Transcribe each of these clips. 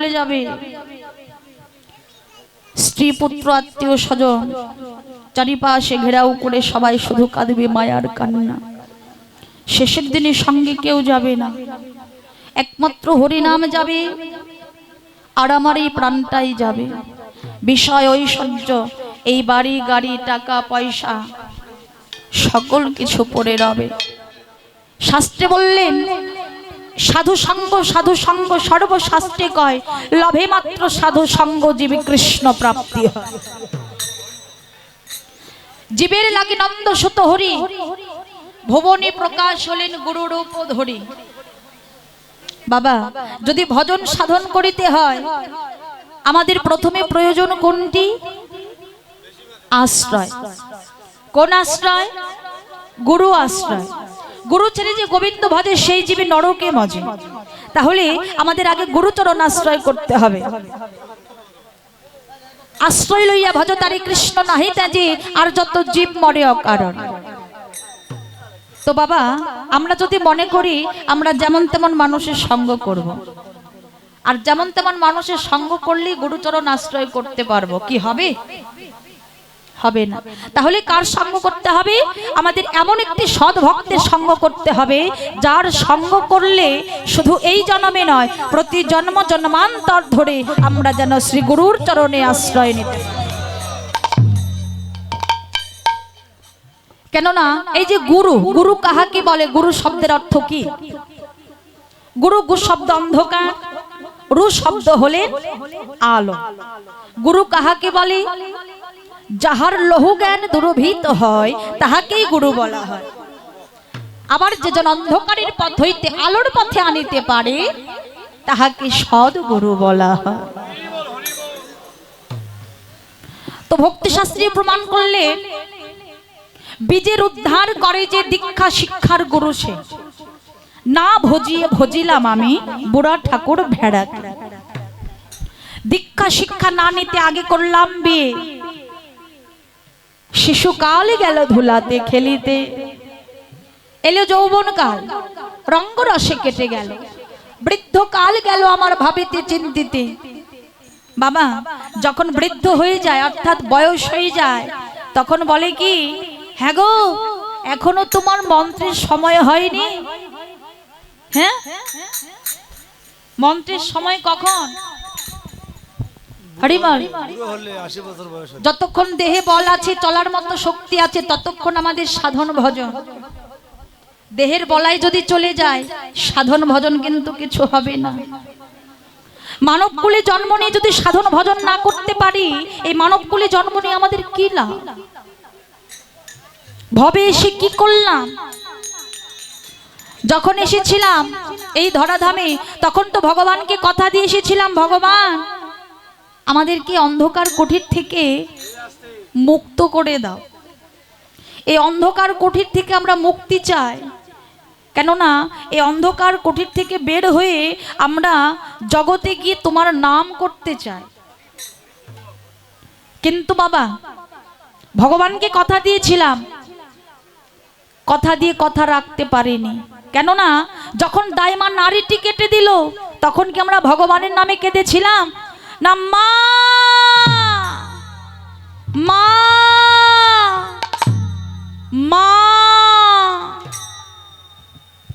চলে যাবে। স্ত্রী পুত্র আত্মীয় স্বজন, চারিপাশে ঘেরাও করে সবাই শুধু কাঁদবে মায়ার কান্না। শেষের দিনে সঙ্গে কেউ যাবে না। একমাত্র হরিনাম যাবে আর আমার এই প্রাণটাই যাবে। বিষয় ঐশ্বর্য, এই বাড়ি, গাড়ি, টাকা, পয়সা, সকল কিছু পড়ে রবে। শাস্ত্রে বললেন সাধু সঙ্গ সাধু সঙ্গ সর্বশাস্ত্রে কয়, লভে মাত্র সাধু সঙ্গ জীবে কৃষ্ণ প্রাপ্তি জীবের লাগে নন্দ সুত হরি, ভুবনে প্রকাশ হলেন গুরুরূপ ধরি। বাবা, যদি ভজন সাধন করিতে হয়, আমাদের প্রথমে প্রয়োজন কোনটি? আশ্রয়। কোন আশ্রয়? গুরু আশ্রয়। গুরু ছেড়ে যে গোবিন্দ ভজে সেই জীবে নরকে মজে। তাহলে আমাদের আগে গুরুচরণ আশ্রয় করতে হবে। আশ্রয় লইয়া ভজ তারি কৃষ্ণ নাহি তাজি আর যত জীব মরে অকারণ। তো বাবা, আমরা যদি মনে করি, আমরা যেমন তেমন মানুষের সঙ্গ করব। আর যেমন তেমন মানুষের সঙ্গ করলেই গুরুচরণ আশ্রয় করতে পারব। কি হবে? হবে না। তাহলে কার সঙ্গ করতে হবে? আমাদের এমন একটি সৎ ভক্তের সঙ্গ করতে হবে, যার সঙ্গ করলে শুধু এই জন্মে নয়, প্রতি জন্ম জন্মান্তর ধরে আমরা যেন শ্রী গুরুর চরণে আশ্রয় নিতে কেননা এই যে গুরু গুরু কাহাকে বলে? গুরু শব্দের অর্থ কি? গুরু গু শব্দ অন্ধকার, রু শব্দ হলে আলো। গুরু কাহাকে বলে? যাহার লহু জ্ঞান দুরভিত হয়, তাহাকেই গুরু বলা হয়। আবার যে জন অন্ধকারের পথ হইতে আলোর পথে আনিতে পারে, তাহাকে সদ গুরু বলা হয়। তো ভক্তিশাস্ত্রী প্রমাণ করলে, বীজের উদ্ধার করে যে দীক্ষা শিক্ষার গুরু সে। না ভজিয়ে ভজিলাম আমি বুড়া ঠাকুর ভেড়া দীক্ষা শিক্ষা না নিতে আগে করলাম বিয়ে শিশুকালই গেল ধুলাতে খেলিতে। এলো যৌবন কাল রঙ্গরসে কেটে গেল। বৃদ্ধ কাল গেল আমার ভাবিতে চিন্তিতে। বাবা, যখন বৃদ্ধ হয়ে যায়, অর্থাৎ বয়স হয়ে যায়, তখন বলে কি হ্যাঁ গো, এখনও তোমার মন্ত্রের সময় হয়নি? হ্যাঁ? মন্ত্রের সময় কখন? যতক্ষণ দেহে বল আছে, চলার মতো শক্তি আছে, ততক্ষণ আমাদের সাধন ভজন। দেহের বলাই যদি চলে যায়, সাধন ভজন কিন্তু কিছু হবে না। মানব কুলে জন্ম নিয়ে যদি সাধন ভজন না করতে পারি, এই মানব কুলে জন্ম নিয়ে আমাদের কি লাভ? ভবে এসে কি করলাম? যখন এসেছিলাম এই ধরাধামে, তখন তো ভগবানকে কথা দিয়ে এসেছিলাম, ভগবান! আমাদেরকে অন্ধকার কঠির থেকে মুক্ত করে দাও। এই অন্ধকার কঠির থেকে আমরা মুক্তি চাই। কেননা, এই অন্ধকার কঠির থেকে বের হয়ে আমরা জগতে গিয়ে তোমার নাম করতে চাই। কিন্তু বাবা, ভগবানকে কথা দিয়েছিলাম। কথা দিয়ে কথা রাখতে পারিনি। কেননা, যখন দাইমা নারীটি কেটে দিল, তখন কি আমরা ভগবানের নামে কেঁদেছিলাম? না মা! মা! মা!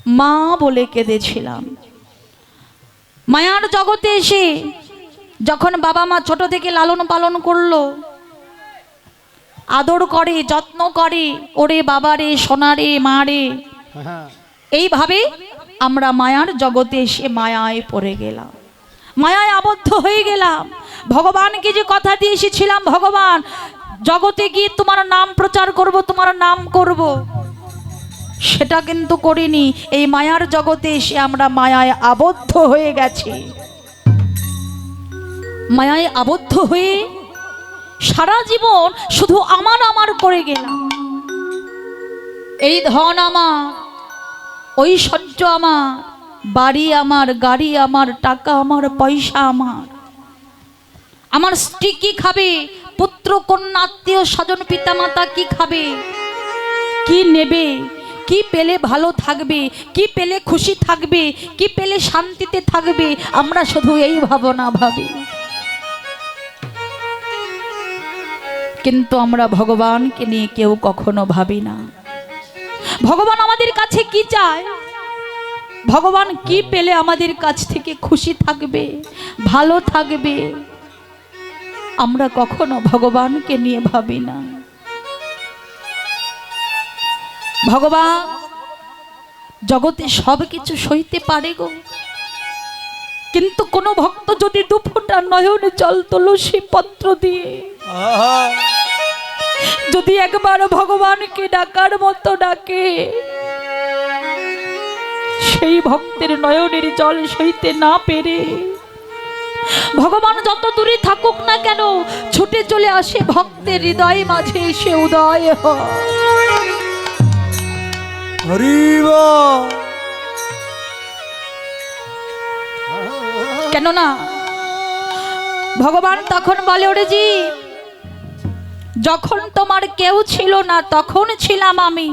মা বলে কেঁদেছিলাম। মায়ার জগতে এসে যখন বাবা মা ছোট থেকে লালন পালন করল আদর করে যত্ন করে ওরে বাবারে সোনারে মারে হ্যাঁ। এইভাবে আমরা মায়ার জগতে এসে মায়ায় পড়ে গেলাম। মায়ায় আবদ্ধ হয়ে গেলাম। ভগবানকে যে কথা দিয়ে এসেছিলাম, ভগবান, জগতে গিয়ে তোমার নাম প্রচার করব, তোমার নাম করব। সেটা কিন্তু করিনি। এই মায়ার জগতে এসে আমরা মায়ায় আবদ্ধ হয়ে গেছি। মায়ায় আবদ্ধ হয়ে সারা জীবন শুধু আমার আমার করে গেলাম। এই ধন আমার, ঐশ্বর্য আমার বাড়ি আমার, গাড়ি আমার, টাকা আমার, পয়সা আমার। আমার স্ত্রী কি খাবে? পুত্র, কন্যা, আত্মীয়, স্বজন, পিতামাতা কি খাবে? কি নেবে? কি পেলে ভালো থাকবে? কি পেলে খুশি থাকবে? কি পেলে শান্তিতে থাকবে? আমরা শুধু এই ভাবনা ভাবি। কিন্তু আমরা ভগবানকে নিয়ে কেউ কখনো ভাবি না। ভগবান আমাদের কাছে কি চায়? ভগবান কি পেলে আমাদের কাছ থেকে খুশি থাকবে ভালো থাকবে? আমরা কখনো ভগবানকে নিয়ে ভাবি না। ভগবান জগতে সব কিছু সইতে পারে গো। কিন্তু কোনো ভক্ত যদি দুফোটা নয়নে জল তুলসী পত্র দিয়ে যদি একবার ভগবানকে ডাকার মতো ডাকে সেই ভক্তের নয়নের জল সইতে না পেরে ভগবান যত দূরে থাকুক না কেন ছুটে চলে আসে ভক্তের হৃদয় মাঝে সে উদয় হরিব কেননা ভগবান তখন বলে ওরে জি যখন তোমার কেউ ছিল না তখন ছিলাম আমি।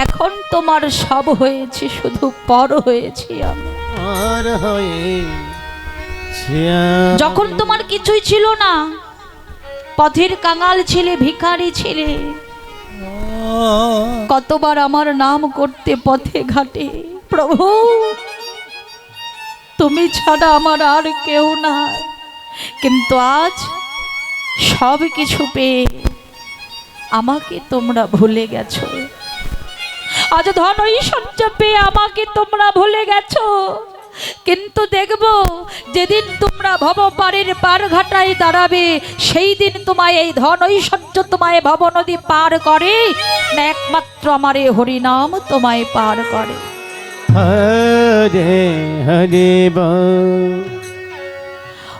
এখন তোমার সব হয়েছে শুধু পর হয়েছি আমি। আর হয়ে যখন তোমার কিছুই ছিল না পথের কাঙাল ছেলে ভিখারি ছেলে কতবার আমার নাম করতে পথে ঘাটে প্রভু তুমি ছাড়া আমার আর কেউ না কিন্তু আজ সব কিছু পেয়ে আমাকে তোমরা ভুলে গেছো। আজ ধন ঐশ্বর্য পেয়ে আমাকে তোমরা ভুলে গেছো। কিন্তু দেখব যেদিন তোমরা ভবপারের পার ঘাটায় দাঁড়াবে সেই দিন তোমায় এই ধন ঐশ্বর্য তোমায় ভব নদী পার করে না একমাত্র আমার এই হরিনাম তোমায় পার করে। হরে হরে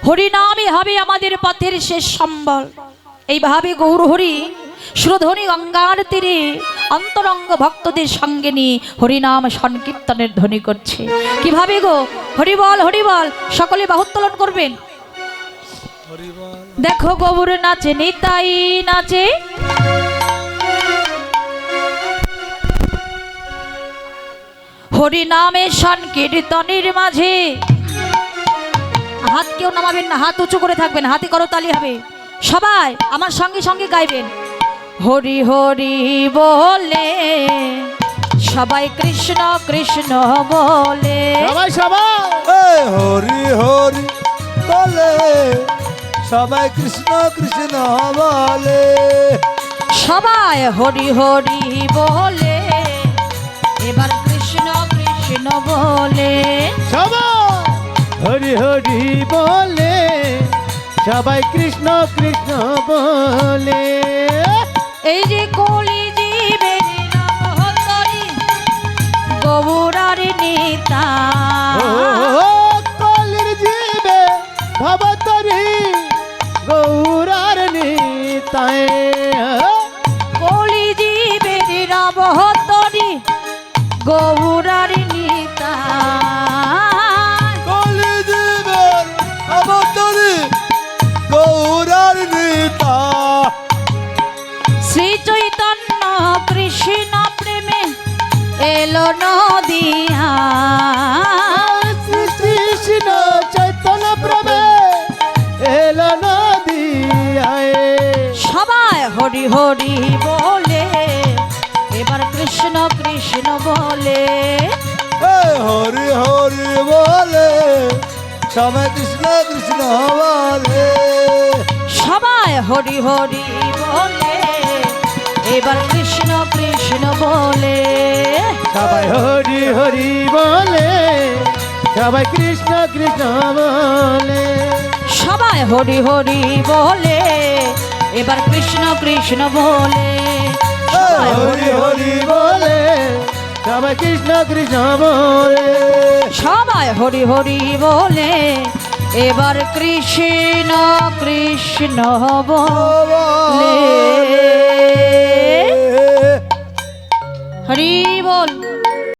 হরিনামই হবে আমাদের পথের শেষ সম্বল। এইভাবে গৌরহরি সুরধ্বনি গঙ্গার তীরে অন্তরঙ্গ ভক্তদের সঙ্গে নিয়ে হরিনাম সংকীর্তনের ধ্বনি করছে। কীভাবে গো? হরিবল হরিবল, সকলে বাহুত্তোলন করবেন। দেখো গৌর নাচে, নিতাই নাচে। হরিনামে সংকীর্তনের মাঝে। হাত কেউ নামাবেন না, হাত উঁচু করে থাকবেন হাতে করতালি হবে। সবাই আমার সঙ্গে সঙ্গে গাইবেন। হরি হরি বলে সবাই কৃষ্ণ কৃষ্ণ বলে। সবাই সবাই। এ হরি হরি বলে সবাই কৃষ্ণ কৃষ্ণ বলে। সবাই হরি হরি বলে এবার কৃষ্ণ কৃষ্ণ বলে। সবাই। হরি হরি বলে সবাই কৃষ্ণ কৃষ্ণ বলে। এই যে কলি এলো নদিয়া শ্রী কৃষ্ণ চৈতন্য প্রভে এলো নদিয়ায়। সবাই হরি হরি বলে এবার কৃষ্ণ কৃষ্ণ বলে। এ হরি হরি বলে সবাই কৃষ্ণ কৃষ্ণ বলে। সবাই হরি হরি বলে এবার কৃষ্ণ কৃষ্ণ বলে। সবাই হরি হরি বলে সবাই কৃষ্ণ কৃষ্ণ বলে। সবাই হরি হরি বলে এবার কৃষ্ণ কৃষ্ণ বলে। হরি হরি বলে সবাই কৃষ্ণ কৃষ্ণ বলে। সবাই হরি হরি বলে এবার কৃষ্ণ কৃষ্ণ বলে। হরি বল।